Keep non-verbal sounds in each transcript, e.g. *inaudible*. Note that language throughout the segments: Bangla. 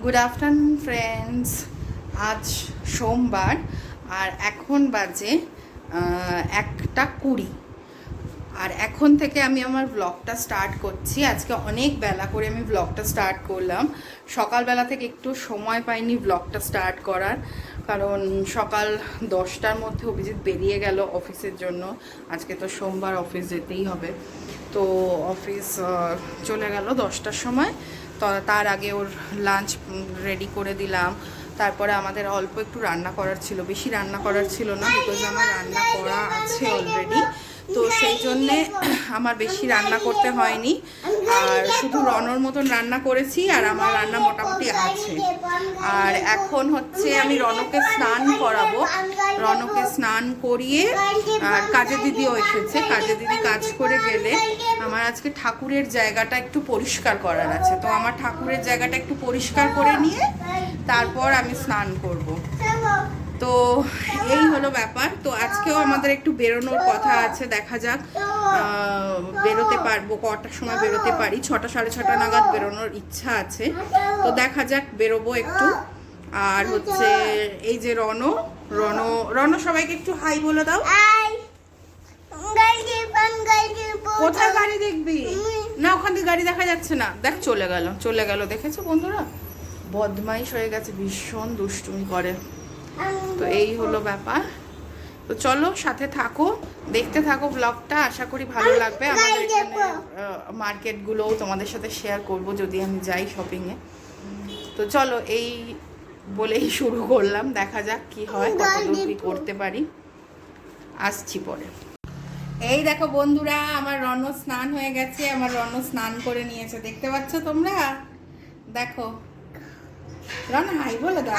গুড আফটারনুন ফ্রেন্ডস আজ সোমবার, আর এখন বাজে একটা কুড়ি। আর এখন থেকে আমি আমার ব্লগটা স্টার্ট করছি। আজকে অনেক বেলা করে আমি ব্লগটা স্টার্ট করলাম। সকালবেলা থেকে একটু সময় পাইনি ব্লগটা স্টার্ট করার, কারণ সকাল দশটার মধ্যে অভিজিৎ বেরিয়ে গেল অফিসের জন্য। আজকে তো সোমবার অফিস যেতেই হবে। তো অফিস চলে গেল দশটার সময়। তার আগে ওর লাঞ্চ রেডি করে দিলাম। তারপরে আমাদের অল্প একটু রান্না করার ছিল। বেশি রান্না করার ছিল না বিকজ আমার রান্না করা আছে অলরেডি তো সেই জন্যে আমার বেশি রান্না করতে হয়নি। আর শুধু রনর মতন রান্না করেছি আর আমার রান্না মোটামুটি আছে। আর এখন হচ্ছে আমি রনকে স্নান করাবো। রনকে স্নান করিয়ে, আর কাজে দিদিও এসেছে। কাজে দিদি কাজ করে গেলে আমার আজকে ঠাকুরের জায়গাটা একটু পরিষ্কার করার আছে। তো আমার ঠাকুরের জায়গাটা একটু পরিষ্কার করে নিয়ে তারপর আমি স্নান করব। তো এই হলো ব্যাপার। তো আজকেও আমাদের একটু বেরোনোর কথা আছে দেখা যাক। বেরোতে পারব কটার সময় বেরোতে পারি? ছটা সাড়ে ছটা নাগাদ বেরোনোর ইচ্ছা আছে। তো দেখা যাক বেরোবো একটু। আর হচ্ছে এই যে রণ রণ রণ সবাইকে একটু হাই বলে দাও। কোথায় গাড়ি দেখবি? না ওখান থেকে গাড়ি দেখা যাচ্ছে না। দেখ চলে গেল চলে গেল দেখেছ বন্ধুরা? বদমাইশ হয়ে গেছে ভীষণ দুষ্টুমি করে। তো এই হলো ব্যাপার। তো চলো সাথে থাকো দেখতে থাকো ব্লগটা আশা করি ভালো লাগবে। আমাদের এখানে মার্কেটগুলোও তোমাদের সাথে শেয়ার করব যদি আমি যাই শপিংয়ে তো চলো এই বলেই শুরু করলাম দেখা যাক কি হয় কতদূর কি করতে পারি। আসছি পরে। এই দেখো বন্ধুরা আমার রণ স্নান হয়ে গেছে আমার রণ স্নান করে নিয়েছে দেখতে পাচ্ছ তোমরা? দেখো। রণ হাই বলে দাও।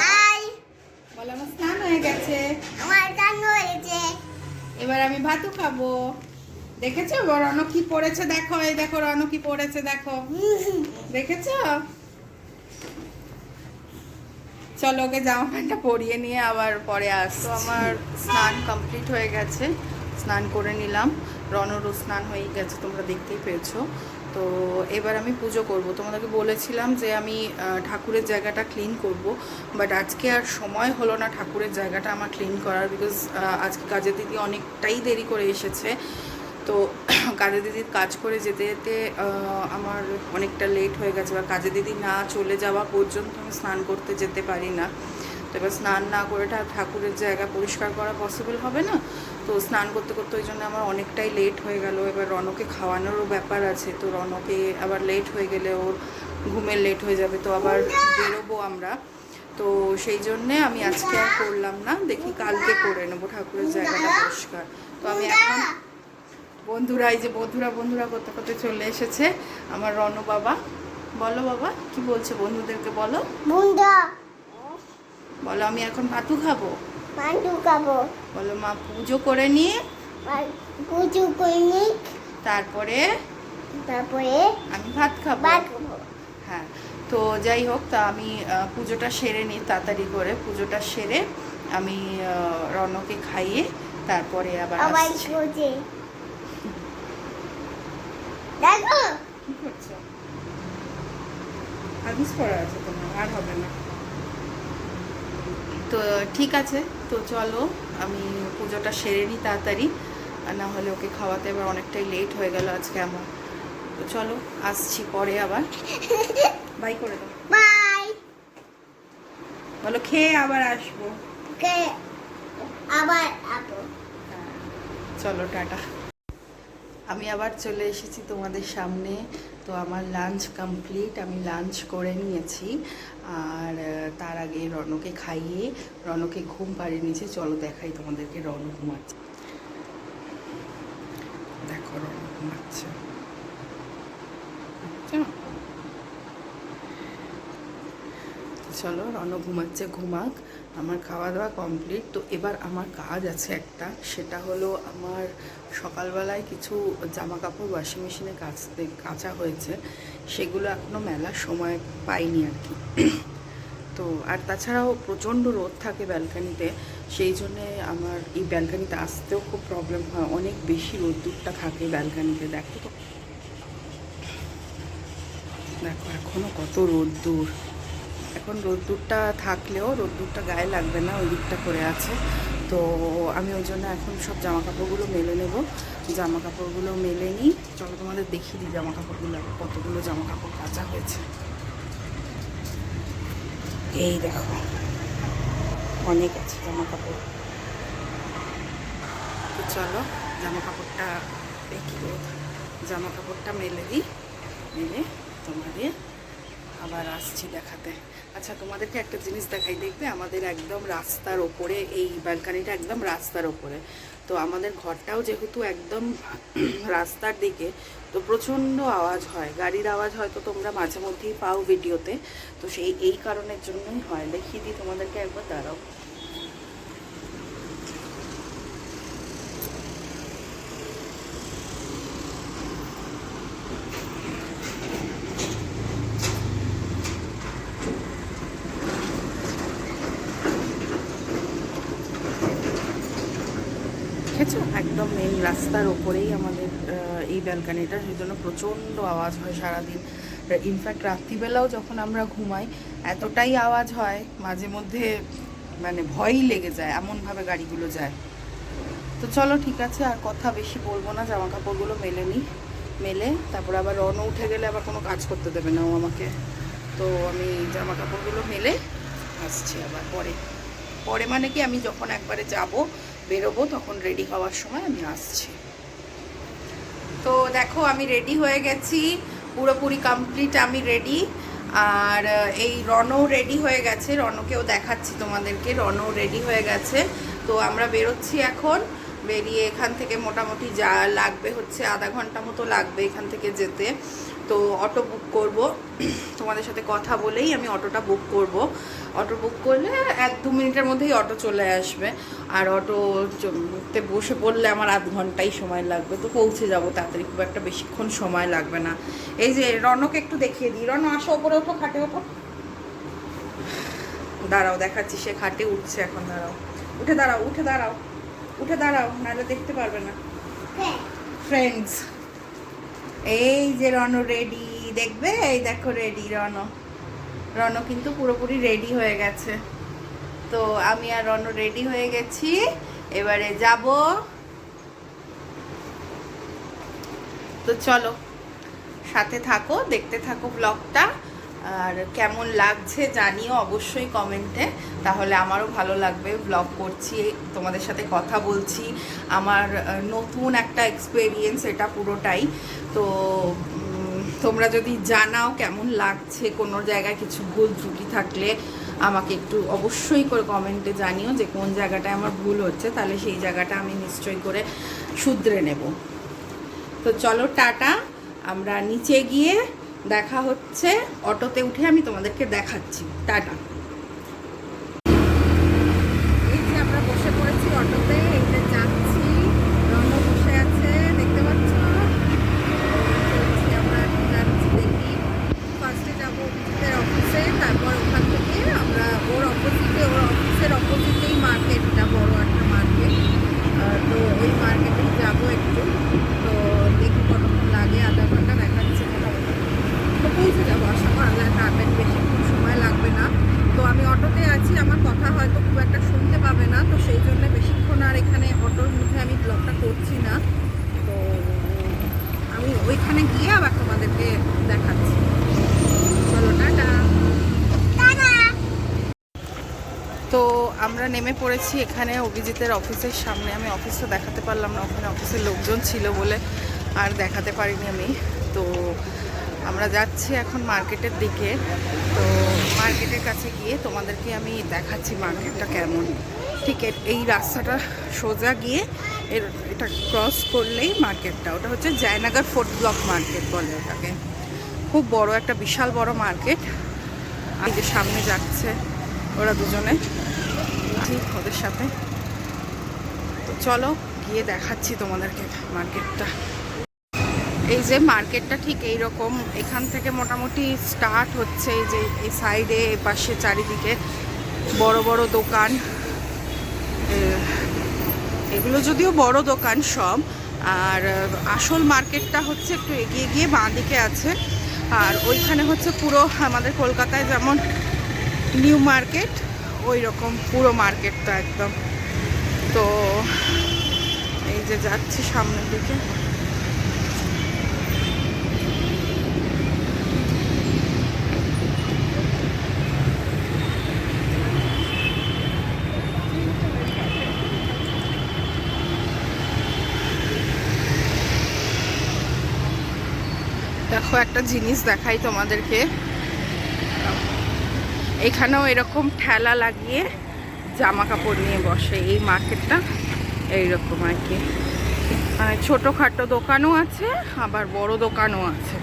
বলে আমার স্নান হয়ে গেছে। আমার স্নান হয়েছে। এবার আমি ভাতু খাব। দেখেছ রণ কি পড়েছে? দেখো এই দেখো রণ কি পড়েছে দেখো। দেখেছ? চলো ওকে জামা প্যান্টটা পরিয়ে নিয়ে আবার পরে আসতো আমার স্নান কমপ্লিট হয়ে গেছে। স্নান করে নিলাম। রণরও স্নান হয়ে গেছে তোমরা দেখতেই পেয়েছ। তো এবার আমি পুজো করব। তোমাদেরকে বলেছিলাম যে আমি ঠাকুরের জায়গাটা ক্লিন করব বাট আজকে আর সময় হলো না ঠাকুরের জায়গাটা আমার ক্লিন করার বিকজ আজকে কাজের দিদি অনেকটাই দেরি করে এসেছে। তো *clears throat* কাজে দিদির কাজ করে যেতে যেতে আমার অনেকটা লেট হয়ে গেছে বা কাজে দিদি না চলে যাওয়া পর্যন্ত আমি স্নান করতে যেতে পারি না। তো এবার স্নান না করে ঠাকুরের জায়গা পরিষ্কার করা পসিবল হবে না? তো স্নান করতে করতে ওই জন্য আমার অনেকটাই লেট হয়ে গেল। এবার রনকে খাওয়ানোরও ব্যাপার আছে। তো রনকে আবার লেট হয়ে গেলে ওর ঘুমের লেট হয়ে যাবে। তো আবার বেরোবো আমরা। তো সেই জন্যে আমি আজকে আর করলাম না। দেখি কালকে করে নেব ঠাকুরের জায়গাটা পরিষ্কার। তো আমি এখন বন্ধুরা, এই যে বন্ধুরা বন্ধুরা করতে করতে চলে এসেছে। আমার রণ বাবা। বলো বাবা, কি বলছে বন্ধুদেরকে বলো? বলো আমি এখন ভাতু খাব? পাতু খাব। বলো মা পুজো করে নিয়ে পুজো করিনি তারপরে? তারপরে আমি ভাত খাব। বাদ হ্যাঁ তো যাই হোক তা আমি পুজোটা সেরে নিই তাড়াতাড়ি করে পুজোটা সেরে আমি রণকে খাইয়ে তারপরে আবার আবার আসছি। দেখো। কি করছ? পড়া আছে তোমার আর হবে না। তো ঠিক আছে তো চলো আমি পুজোটা সেরে নিই তাড়াতাড়ি না হলে ওকে খাওয়াতে এবার অনেকটাই লেট হয়ে গেল আজকে আমার। তো চলো আসছি পরে আবার। বাই করে দাও। বাই বলো খেয়ে আবার আসব। আবার হ্যাঁ, চলো টাটা। আমি আবার চলে এসেছি তোমাদের সামনে। তো আমার লাঞ্চ কমপ্লিট আমি লাঞ্চ করে নিয়েছি। আর তার আগে রনকে খাইয়ে, রনকে ঘুম পাড়িয়ে নিয়েছি। চলো দেখাই তোমাদেরকে রন ঘুমাচ্ছে। দেখো রন ঘুমাচ্ছে। বুঝছ? চলো রণ ঘুমাচ্ছে, ঘুমাক। আমার খাওয়া দাওয়া কমপ্লিট তো এবার আমার কাজ আছে একটা। সেটা হলো আমার সকালবেলায় কিছু জামা কাপড় ওয়াশিং মেশিনে কাচতে, কাচা হয়েছে। সেগুলো এখনও মেলার সময় পাইনি আর কি। তো, আর তাছাড়াও প্রচণ্ড রোদ থাকে ব্যালকানিতে। সেই জন্যে আমার এই ব্যালকানিতে আসতেও খুব প্রবলেম হয়। অনেক বেশি রোদ্দুরটা থাকে ব্যালকানিতে, দেখো তো। দেখো এখনও কত রোদ্দুর। এখন রোদ্দুরটা থাকলেও রোদ্দুরটা গায়ে লাগবে না, ওই দিকটা করে আছে। তো আমি ওই জন্য এখন সব জামা কাপড়গুলো মেলে নেব। জামা কাপড়গুলো মেলে নিই। চলো তোমাদের দেখিয়ে দিই জামা কাপড়গুলো কতগুলো জামা কাপড় কাচা হয়েছে। এই দেখো, অনেক আছে জামা কাপড় তো চলো জামা কাপড়টা দেখি জামা কাপড়টা মেলে দিই, মেলে তোমাদের আবার আসছি দেখাতে। আচ্ছা তোমাদেরকে একটা জিনিস দেখাই। দেখবে আমাদের একদম রাস্তার ওপরে, এই ব্যালকানিটা একদম রাস্তার ওপরে। তো আমাদের ঘরটাও যেহেতু একদম *clears throat* রাস্তার দিকে, তো প্রচণ্ড আওয়াজ হয়। গাড়ির আওয়াজ হয়তো তোমরা মাঝে মধ্যেই পাও ভিডিওতে। তো সেই, এই কারণের জন্যই হয়। দেখিয়ে দিই তোমাদেরকে একবার, দাঁড়াও দেখেছ একদম মেন ওপরেই আমাদের এই ব্যালকানিটা, সেই জন্য প্রচণ্ড আওয়াজ হয় সারাদিন। ইনফ্যাক্ট রাত্রিবেলাও যখন আমরা ঘুমাই, এতটাই আওয়াজ হয়, মাঝে মধ্যে মানে ভয়ই লেগে যায়, এমনভাবে গাড়িগুলো যায়। তো চলো, ঠিক আছে, আর কথা বেশি বলব না জামা কাপড়গুলো মেলে নিই। মেলে, তারপর আবার রনও উঠে গেলে আবার কোনো কাজ করতে দেবে না ও আমাকে। তো আমি জামা কাপড়গুলো মেলে আসছি আবার পরে। পরে মানে কি, আমি যখন একবারে যাব, বেরোবো, তখন রেডি হওয়ার সময় আমি আসছি। তো দেখো, আমি রেডি হয়ে গেছি। পুরোপুরি কমপ্লিট আমি রেডি আর এই রনও রেডি হয়ে গেছে। রনকেও দেখাচ্ছি তোমাদেরকে। রনও রেডি হয়ে গেছে। তো আমরা বেরোচ্ছি এখন। বেরিয়ে এখান থেকে মোটামুটি যা লাগবে হচ্ছে আধা ঘণ্টা মতো লাগবে এখান থেকে যেতে। তো অটো বুক করব। তোমাদের সাথে কথা বলেই আমি অটোটা বুক করব। অটো বুক করলে এক দু মিনিটের মধ্যেই অটো চলে আসবে। আর অটো অটোতে বসে পড়লে আমার আধ ঘন্টাই সময় লাগবে। তো পৌঁছে যাব তাড়াতাড়ি খুব একটা বেশিক্ষণ সময় লাগবে না। এই যে রনকে একটু দেখিয়ে দিই। রন আসো ওপরে ওঠো খাটে ওঠো। দাঁড়াও দেখাচ্ছি সে খাটে উঠছে এখন দাঁড়াও। উঠে দাঁড়াও উঠে দাঁড়াও। উঠে দাঁড়াও নাহলে দেখতে পারবে না। হ্যাঁ। ফ্রেন্ডস এই যে রনো রেডি দেখবে? এই দেখো রেডি রনো। রনো কিন্তু পুরোপুরি রেডি হয়ে গেছে। তো আমি আর রনো রেডি হয়ে গেছি। এবারে যাব। তো চলো, সাথে থাকো, দেখতে থাকো ব্লগটা আর কেমন লাগছে জানিও অবশ্যই কমেন্টে। তাহলে আমারও ভালো লাগবে ব্লগ করছি, তোমাদের সাথে কথা বলছি। আমার নতুন একটা এক্সপেরিয়েন্স এটা পুরোটাই। তো তোমরা যদি জানাও কেমন লাগছে কোনো জায়গায় কিছু ভুল ত্রুটি থাকলে আমাকে একটু অবশ্যই করে কমেন্টে জানিও যে কোন জায়গাটায় আমার ভুল হচ্ছে, তাহলে সেই জায়গাটা আমি নিশ্চয়ই করে শুধরে নেব। তো চলো টাটা, আমরা নিচে গিয়ে দেখা হচ্ছে অটোতে উঠে আমি তোমাদেরকে দেখাচ্ছি। টাটা এই যে আমরা বসে পড়েছি অটোতে এই যে যাচ্ছি রণ বসে আছে দেখতে পাচ্ছ চলছি আমরা এখন যাচ্ছি দেখি ফার্স্টে যাব অফিসের অফিসে তারপর ওখান থেকে আমরা ওর অপোজিটে ওর অফিসের অপোজিটেই মার্কেটটা বড় একটা মার্কেট তো ওই মার্কেটে যাব একটু তো দেখি কতক্ষণ লাগে আধা ঘণ্টা দেখাচ্ছে মোটামুটি তো পৌঁছে যাব আশা করা যায় ট্রাভেল বেশিক্ষণ সময় লাগবে না তো আমি অটোতে আছি আমার কথা হয়তো খুব একটা শুনতে পাবে না তো সেই জন্য বেশিক্ষণ আর এখানে অটোর মধ্যে আমি ব্লগটা করছি না তো আমি ওইখানে গিয়ে আবার তোমাদেরকে দেখাচ্ছি চলো টাটা তো আমরা নেমে পড়েছি, এখানে অভিজিতের অফিসের সামনে। আমি অফিসটা দেখাতে পারলাম না, ওখানে অফিসের লোকজন ছিল বলে আর দেখাতে পারিনি আমি। তো আমরা যাচ্ছি এখন মার্কেটের দিকে। তো মার্কেটের কাছে গিয়ে তোমাদেরকে আমি দেখাচ্ছি মার্কেটটা কেমন। ঠিক এই রাস্তাটা সোজা গিয়ে এর, এটা ক্রস করলেই মার্কেটটা। ওটা হচ্ছে জয়নগর ফোর্থ ব্লক মার্কেট বলে ওটাকে। খুব বড় একটা, বিশাল বড় মার্কেট যে সামনে যাচ্ছে ওরা দুজনে। আছি ওদের সাথে। তো চলো গিয়ে দেখাচ্ছি তোমাদেরকে মার্কেটটা। এই যে মার্কেটটা ঠিক এই রকম এখান থেকে মোটামুটি স্টার্ট হচ্ছে এই যে এই সাইডে পাশে চারিদিকে বড় বড় দোকান। এগুলো যদিও বড় দোকান সব, আর আসল মার্কেটটা হচ্ছে একটু এগিয়ে গিয়ে বাঁ দিকে আছে। আর ওইখানে হচ্ছে পুরো আমাদের কলকাতায় যেমন নিউ মার্কেট ওই রকম পুরো মার্কেটটা একদম। তো এই যে যাচ্ছি সামনের দিকে। দেখো একটা জিনিস দেখাই তোমাদেরকে। এখানেও এরকম ঠেলা লাগিয়ে জামা কাপড় নিয়ে বসে, এই মার্কেটটা এইরকম আর কি। মানে ছোটোখাটো দোকানও আছে, আবার বড় দোকানও আছে।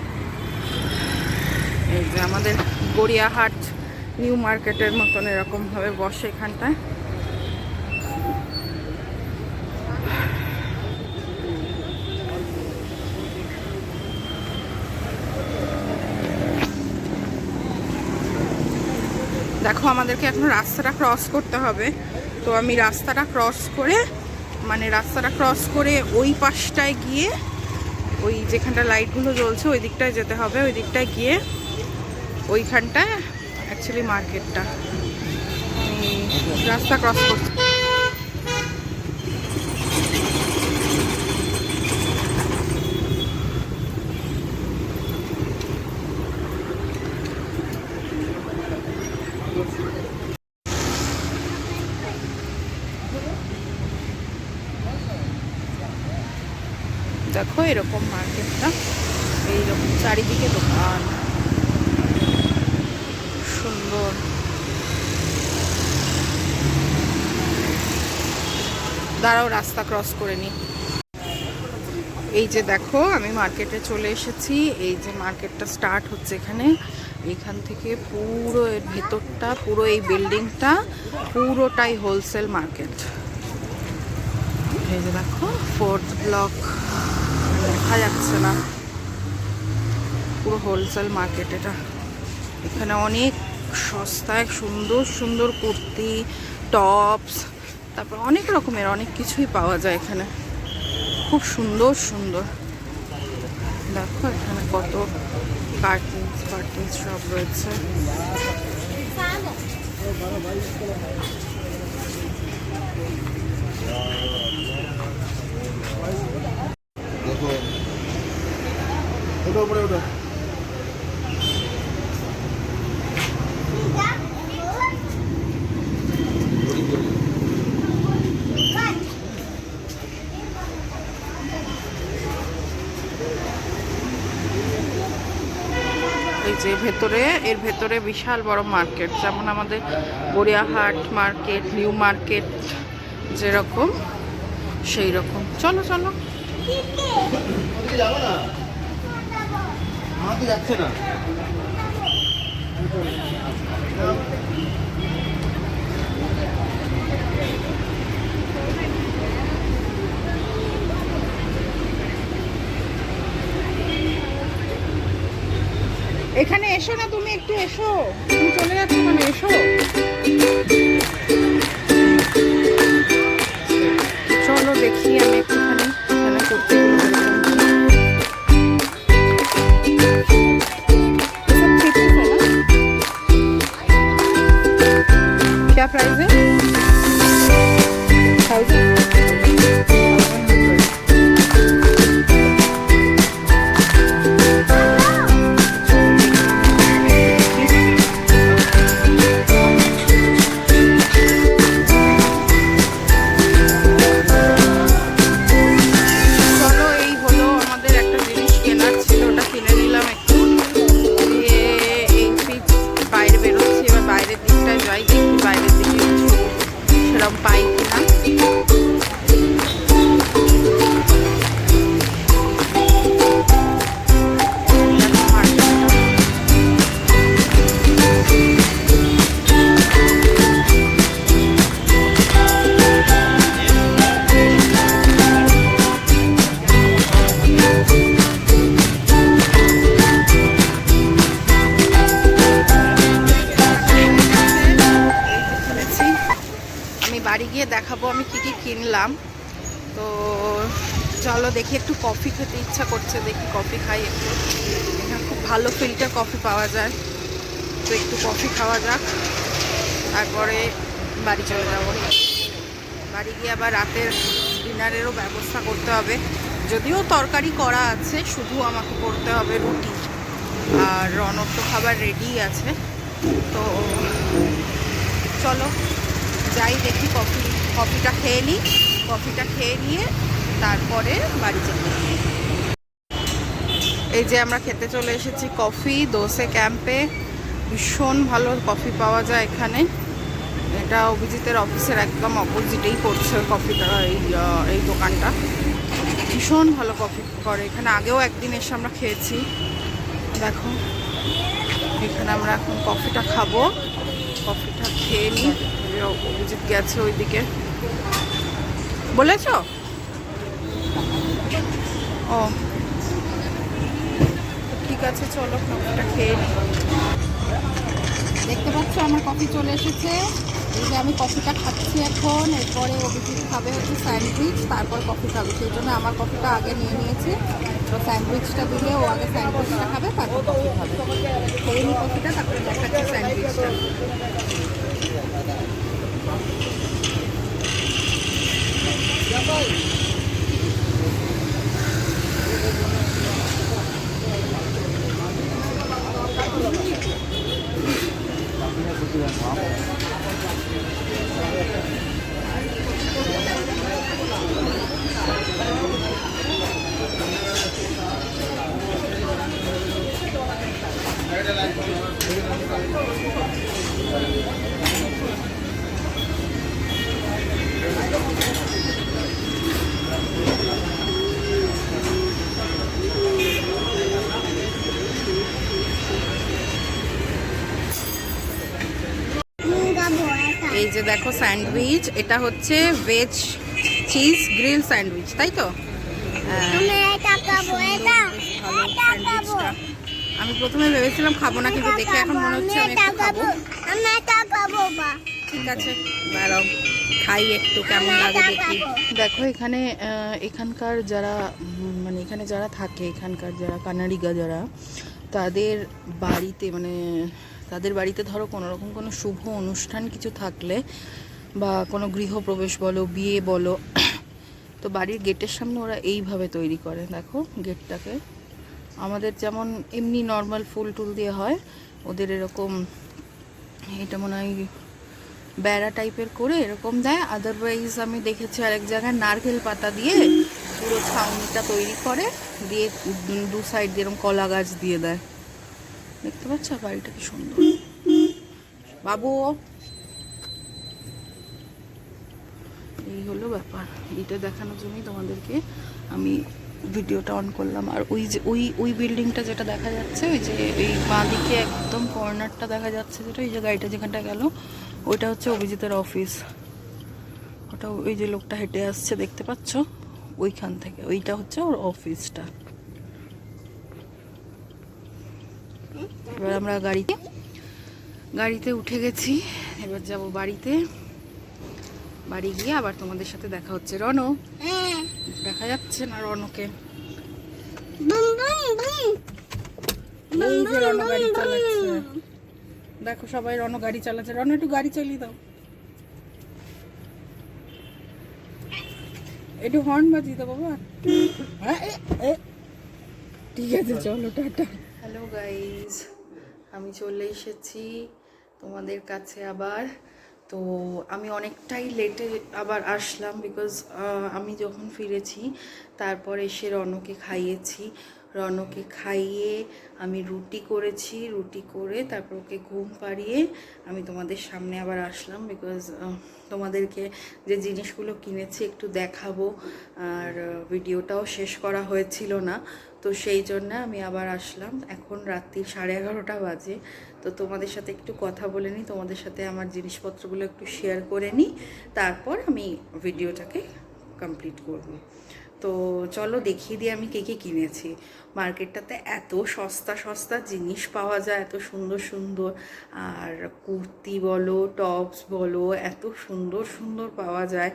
এই যে আমাদের গড়িয়াহাট নিউ মার্কেটের মতন এরকমভাবে বসে এখানটায়। দেখো, আমাদেরকে এখন রাস্তাটা ক্রস করতে হবে। তো আমি রাস্তাটা ক্রস করে মানে রাস্তাটা ক্রস করে ওই পাশটায় গিয়ে ওই যেখানটা লাইটগুলো জ্বলছে, ওই দিকটায় যেতে হবে। ওই দিকটায় গিয়ে ওইখানটায় অ্যাকচুয়ালি মার্কেটটা রাস্তা ক্রস করতে দেখো, এরকম মার্কেটটা। এইরকম চারিদিকে দোকান। সুন্দর। দাঁড়াও, রাস্তা ক্রস করে নি। এই যে দেখো, আমি মার্কেটে চলে এসেছি। এই যে মার্কেটটা স্টার্ট হচ্ছে এখানে। এখান থেকে পুরো এর ভেতরটা, পুরো এই বিল্ডিংটা পুরোটাই হোলসেল মার্কেট এই যে দেখো ফোর্থ ব্লক দেখা যাচ্ছে না। পুরো হোলসেল মার্কেট এটা। এখানে অনেক সস্তায় সুন্দর সুন্দর কুর্তি টপস তারপর অনেক রকমের, অনেক কিছুই পাওয়া যায় এখানে। খুব সুন্দর সুন্দর। দেখো এখানে কত কার্টিন্স ফার্টিন্স সব রয়েছে। দেখো ওটা উপরে ওটা এই যে ভেতরে এর ভেতরে বিশাল বড় মার্কেট। যেমন আমাদের গড়িয়াহাট মার্কেট নিউ মার্কেট যেরকম সেই রকম চলো। চলো এখানে এসো না তুমি একটু এসো। তুমি চলে যাচ্ছ মানে এসো। একটু কফি খেতে ইচ্ছা করছে, দেখি কফি খাই একটু। এখানে খুব ভালো ফিল্টার কফি পাওয়া যায়। তো একটু কফি খাওয়া যাক। তারপরে বাড়ি চলে যাব। বাড়ি গিয়ে আবার রাতের ডিনারেরও ব্যবস্থা করতে হবে। যদিও তরকারি করা আছে, শুধু আমাকে করতে হবে রুটি। আর রনক তো খাবার রেডি আছে। তো চলো, যাই দেখি কফি কফিটা খেয়ে নিই কফিটা খেয়ে নিয়ে তারপরে বাড়ি চলে এই যে আমরা খেতে চলে এসেছি কফি, দোসে, ক্যাম্পে। ভীষণ ভালো কফি পাওয়া যায় এখানে। এটা অভিজিতের অফিসের একদম অপোজিটেই পড়ছে কফিটা, এই এই দোকানটা। ভীষণ ভালো কফি করে। এখানে আগেও একদিন এসে আমরা খেয়েছি। দেখো, এখানে আমরা এখন কফিটা খাব। কফিটা খেয়ে নিই অভিজিৎ গেছে ওইদিকে। বলেছ? ও। ঠিক আছে, চলো কফিটা খেয়ে নিই দেখতে পাচ্ছ, আমার কফি চলে এসেছে। এই যে আমি কফিটা খাচ্ছি এখন। এরপরে অভিজিৎ খাবে হচ্ছে স্যান্ডউইচ তারপর কফি খাবে। সেই জন্য আমার কফিটা আগে নিয়ে নিয়েছে। তো স্যান্ডউইচটা দিলে ও আগে স্যান্ডউইচটা খাবে, তারপর কফি খাবে। খেয়ে নি কফিটা তারপরে দেখাচ্ছি স্যান্ডউইচটা দেখো স্যান্ডউইচ এটা হচ্ছে ভেজ চিজ গ্রিল স্যান্ডউইচ তাই তো? হ্যাঁ আমি এটা ভালো স্যান্ডউইচটা। আমি প্রথমে ভেবেছিলাম খাব না কিন্তু দেখে এখন মনে হচ্ছে আমি একটু খাব। ঠিক আছে দাঁড়াও খাই একটু কেমন লাগে দেখি। দেখো এখানে এখানকার যারা মানে এখানে যারা থাকে এখানকার যারা কানাডিগা যারা তাদের বাড়িতে মানে তাদের বাড়িতে ধরো কোনো রকম কোনো শুভ অনুষ্ঠান কিছু থাকলে বা কোনো গৃহপ্রবেশ বলো, বিয়ে বলো, *clears throat* তো বাড়ির গেটের সামনে ওরা এইভাবে তৈরি করে। দেখো গেটটাকে। আমাদের যেমন এমনি নর্মাল ফুল টুল দিয়ে হয়, ওদের এরকম, এটা মনে হয় বেড়া টাইপের করে এরকম দেয় আদারওয়াইজ আমি দেখেছি আরেক জায়গায় নারকেল পাতা দিয়ে পুরো ছাউনিটা তৈরি করে, দিয়ে দু- সাইড দিয়ে এরকম কলা গাছ দিয়ে দেয়। দেখতে পাচ্ছ? বাড়িটা কি সুন্দর। বাবু, এই হলো ব্যাপার। এইটা দেখানোর জন্যই তোমাদেরকে আমি ভিডিওটা অন করলাম। আর ওই যে, ওই ওই বিল্ডিংটা যেটা দেখা যাচ্ছে, ওই যে, এই বাঁ দিকে একদম কর্নারটা দেখা যাচ্ছে যেটা, ওই যে গাড়িটা যেখানটা গেল, ওইটা হচ্ছে অভিজিতের অফিস ওটা ওই যে লোকটা হেঁটে আসছে, দেখতে পাচ্ছ? ওইখান থেকে, ওইটা হচ্ছে ওর অফিসটা এবার আমরা গাড়িতে গাড়িতে উঠে গেছি। এবার যাব বাড়িতে। বাড়ি গিয়ে আবার তোমাদের সাথে দেখা হচ্ছে। হ্যাঁ দেখা যাচ্ছে না গাড়ি চালাচ্ছে। দেখো সবাই রণ গাড়ি চালাচ্ছে। রণ একটু গাড়ি চালিয়ে দাও। একটু হর্ন বাজিয়ে দাও বাবা। হ্যাঁ। ঠিক আছে, চলো, টাটা। হ্যালো গাইজ আমি চলে এসেছি তোমাদের কাছে আবার। তো আমি অনেকটাই লেটে আবার আসলাম বিকজ আমি যখন ফিরেছি, তারপর এসে রনকে খাইয়েছি। রনকে খাইয়ে আমি রুটি করেছি, রুটি করে তারপর ওকে ঘুম পাড়িয়ে আমি তোমাদের সামনে আবার আসলাম বিকজ তোমাদেরকে যে জিনিসগুলো কিনেছি একটু দেখাবো। আর ভিডিওটাও শেষ করা হয়েছিল না। তো সেই জন্য আমি আবার আসলাম। এখন রাত্রি সাড়ে এগারোটা বাজে। তো তোমাদের সাথে একটু কথা বলে নিই, তোমাদের সাথে আমার জিনিসপত্রগুলো একটু শেয়ার করে নিই। তারপর আমি ভিডিওটাকে কমপ্লিট করব। তো চলো দেখিয়ে দিই আমি কে কে কিনেছি। মার্কেটটাতে এত সস্তা সস্তা জিনিস পাওয়া যায়, এত সুন্দর সুন্দর। আর কুর্তি বলো, টপস বলো, এত সুন্দর সুন্দর পাওয়া যায়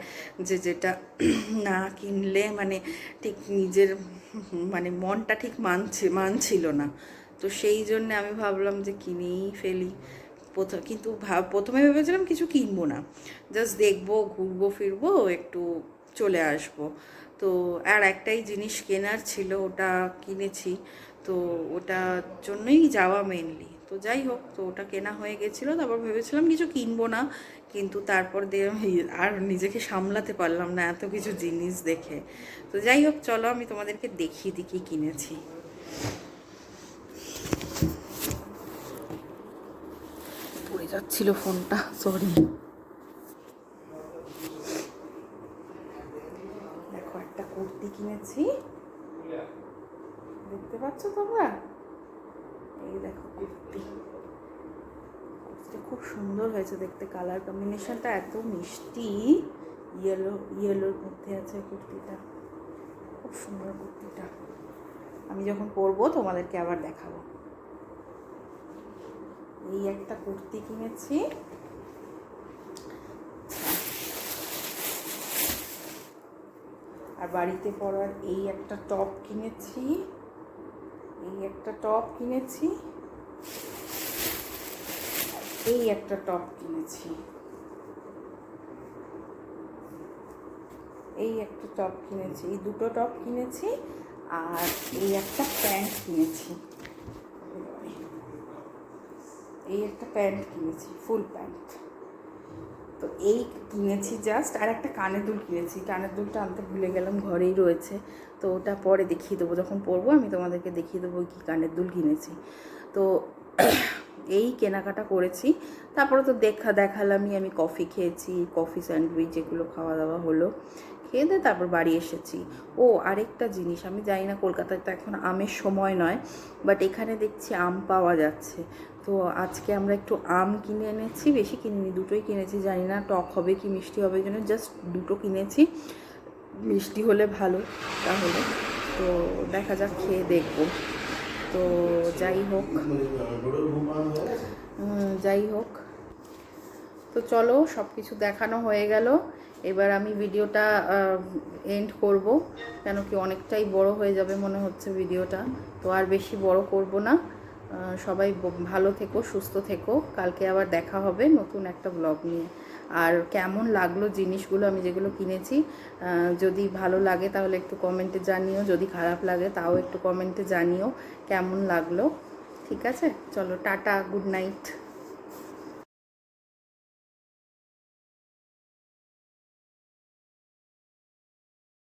যে যেটা না কিনলে মানে ঠিক নিজের মানে মনটা ঠিক মানছে, মানছিল না। তো সেই জন্য আমি ভাবলাম যে কিনেই ফেলি। প্রথম কিন্তু প্রথমে ভেবেছিলাম কিছু কিনবো না। জাস্ট দেখব, ঘুরবো, ফিরবো, একটু চলে আসব। তো আর একটাই জিনিস কেনার ছিল, ওটা কিনেছি। তো ওটার জন্যই যাওয়া মেনলি তো যাই হোক, তো ওটা কেনা হয়ে গেছিল, তারপর ভেবেছিলাম কিছু কিনবো না। কিন্তু তারপর দিয়ে আমি আর নিজেকে সামলাতে পারলাম না এত কিছু জিনিস দেখে। তো যাই হোক, চলো আমি তোমাদেরকে দেখিয়ে কি কিনেছি। পড়ে যাচ্ছিল ফোনটা সরি দেখো একটা কুর্তি কিনেছি। দেখতে পাচ্ছ তোমরা? এই দেখো, কুর্তি। কুর্তিটা খুব সুন্দর হয়েছে দেখতে। কালার কম্বিনেশনটা এত মিষ্টি। ইয়েলো, ইয়েলোর মধ্যে আছে কুর্তিটা। খুব সুন্দর কুর্তিটা। আমি যখন পরবো তোমাদেরকে আবার দেখাবো। এই একটা কুর্তি কিনেছি। আর বাড়িতে পরার এই একটা টপ কিনেছি। এই একটা টপ কিনেছি। এই একটা টপ কিনেছি। এই একটা টপ কিনেছি। এই দুটো টপ কিনেছি আর এই একটা প্যান্ট কিনেছি। এই একটা প্যান্ট কিনেছি, ফুল প্যান্ট। তো এই কিনেছি জাস্ট আর একটা কানের দুল কিনেছি। কানের দুলটা আনতে ভুলে গেলাম, ঘরেই রয়েছে। তো ওটা পরে দেখিয়ে দেবো। যখন পরবো, আমি তোমাদেরকে দেখিয়ে দেবো কি কানের দুল কিনেছি। তো *clears throat* এই কেনাকাটা করেছি। তারপরে তো দেখা, দেখালামই। আমি কফি খেয়েছি, কফি স্যান্ডউইচ এগুলো খাওয়া দাওয়া হলো। খেয়ে দিয়ে তারপর বাড়ি এসেছি। ও, আরেকটা জিনিস, আমি জানি না, কলকাতায় তো এখন আমের সময় নয় বাট এখানে দেখছি আম পাওয়া যাচ্ছে। তো আজকে আমরা একটু আম কিনে এনেছি, বেশি কিনিনি, দুটোই কিনেছি, জানি না টক হবে কি মিষ্টি হবে জন্য জাস্ট দুটো কিনেছি। মিষ্টি হলে ভালো তাহলে। তো দেখা যাক, খেয়ে দেখব। তো যাই হোক। যাই হোক। তো চলো সব কিছু দেখানো হয়ে গেল। এবার আমি ভিডিওটা এন্ড করব। কেন কি অনেকটাই বড় হয়ে যাবে মনে হচ্ছে ভিডিওটা। তো আর বেশি বড় করব না। সবাই ভালো থেকো, সুস্থ থেকো। কালকে আবার দেখা হবে নতুন একটা ব্লগ নিয়ে। আর কেমন লাগল জিনিসগুলো, আমি যেগুলো কিনেছি যদি ভালো লাগে তাহলে একটু কমেন্টে জানিও, যদি খারাপ লাগে তাও একটু কমেন্টে জানিও, কেমন লাগল। ঠিক আছে? চলো, টাটা গুড নাইট